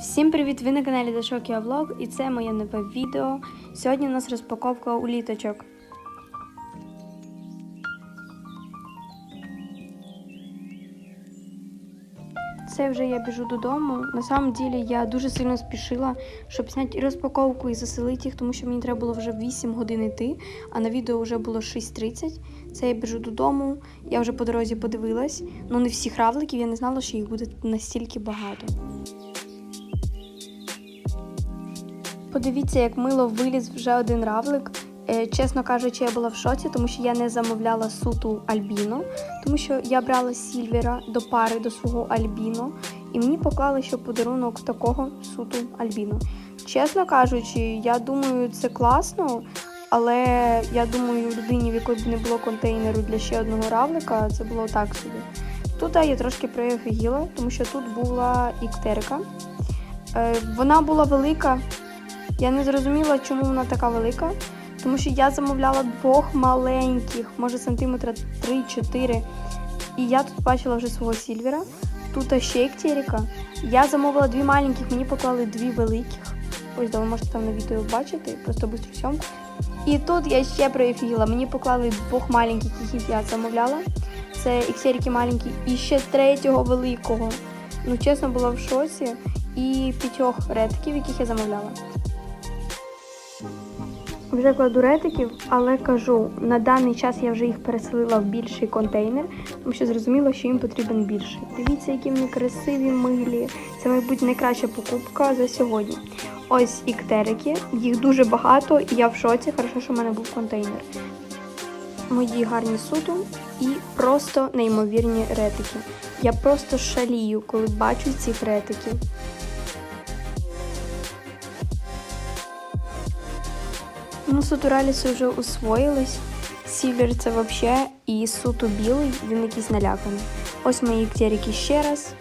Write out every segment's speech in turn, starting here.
Всім привіт! Ви на каналі Дашокія Влог і це моє нове відео. Сьогодні у нас розпаковка уліточок. Це вже я біжу додому. На самом ділі я дуже сильно спішила, щоб зняти розпаковку і заселити їх, тому що мені треба було вже 8 годин йти, а на відео вже було 6.30. Це я біжу додому. Я вже по дорозі подивилась. Ну не всіх равликів, я не знала, що їх буде настільки багато. Подивіться, як мило виліз вже один равлик. Е, Чесно кажучи, я була в шоці, тому що я не замовляла суту Альбіно, тому що я брала Сільвера до пари до свого Альбіно, і мені поклали ще подарунок такого суту Альбіно. Чесно кажучи, я думаю, це класно, але я думаю, людині, в якої б не було контейнеру для ще одного равлика, це було так собі. Тут я трошки прioфігіла, тому що тут була іктерика. Е, Вона була велика. Я не зрозуміла, чому вона така велика. Тому що я замовляла двох маленьких, може сантиметра 3-4. І я тут бачила вже свого сільвера. Тут ще іктерика. Я замовила дві маленьких, мені поклали дві великих. Ось да, ви можете там на відео бачити, просто бистру сьомку. І тут я ще проефігіла. Мені поклали двох маленьких, яких я замовляла. Це іктерики маленькі, і ще третього великого. Ну, чесно, була в шоці. І п'ятьох редків, яких я замовляла. Вже кладу ретиків, але кажу, на даний час я вже їх переселила в більший контейнер, тому що зрозуміло, що їм потрібен більший. Дивіться, які вони красиві милі. Це, мабуть, найкраща покупка за сьогодні. Ось іктерики, їх дуже багато, і я в шоці. Хорошо, що в мене був контейнер. Мої гарні суту і просто неймовірні ретики. Я просто шалію, коли бачу цих ретиків. Ну, сутураліси вже усвоїлись. Сівер це взагалі і суту білий, він якийсь наляканий. Ось мої ктерики ще раз.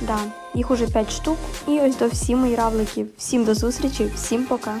Да, їх уже 5 штук. І ось до всі мої равлики. Всім до зустрічі, всім пока.